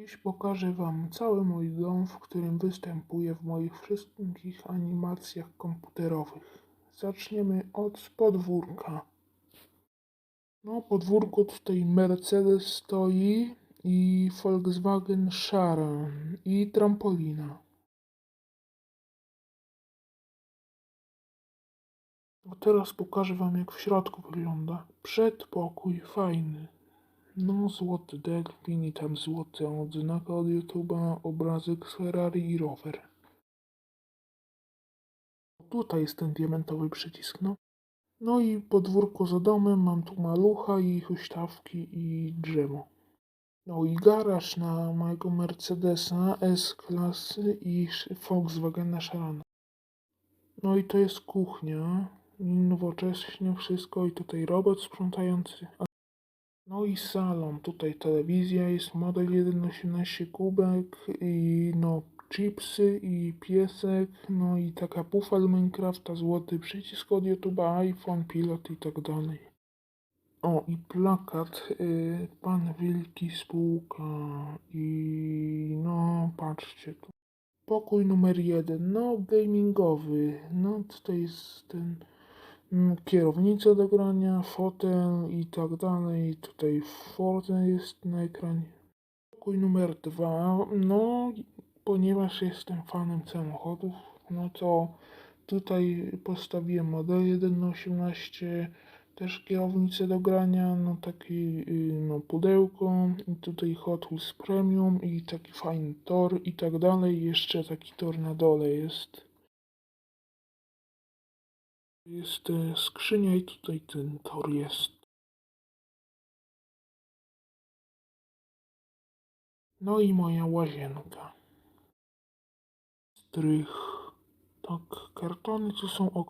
Dziś pokażę Wam cały mój dom, w którym występuję w moich wszystkich animacjach komputerowych. Zaczniemy od podwórka. No, podwórko tutaj Mercedes stoi i Volkswagen Sharan i trampolina. A teraz pokażę Wam, jak w środku wygląda. Przedpokój fajny. No, złoty delfin i tam złoty odznak od YouTube'a, obrazek z Ferrari i rower. Tutaj jest ten diamentowy przycisk, no. No i podwórko za domem, mam tu malucha i huśtawki i drzewo. No i garaż na mojego Mercedesa S-klasy i Volkswagena Sharana. No i to jest kuchnia. Nowocześnie wszystko i tutaj robot sprzątający. No i salon. Tutaj telewizja jest model 1.18 kubek i no chipsy i piesek. No i taka pufa do Minecrafta, złoty przycisk od YouTube'a, iPhone, pilot i tak dalej. O, i plakat, y, pan Wielki spółka i no, patrzcie tu. Pokój numer jeden, no, gamingowy, no, tutaj jest ten kierownica do grania, fotel i tak dalej, tutaj Forza jest na ekranie. Pokój numer dwa, no, ponieważ jestem fanem samochodów, no to tutaj postawiłem model 1.18, też kierownicę do grania, no taki y, no pudełko i tutaj Hot Wheels Premium i taki fajny tor i tak dalej, jeszcze taki tor na dole jest. Jest e, skrzynia i tutaj ten tor jest. No i moja łazienka. Strych. Tak, kartony to są ok.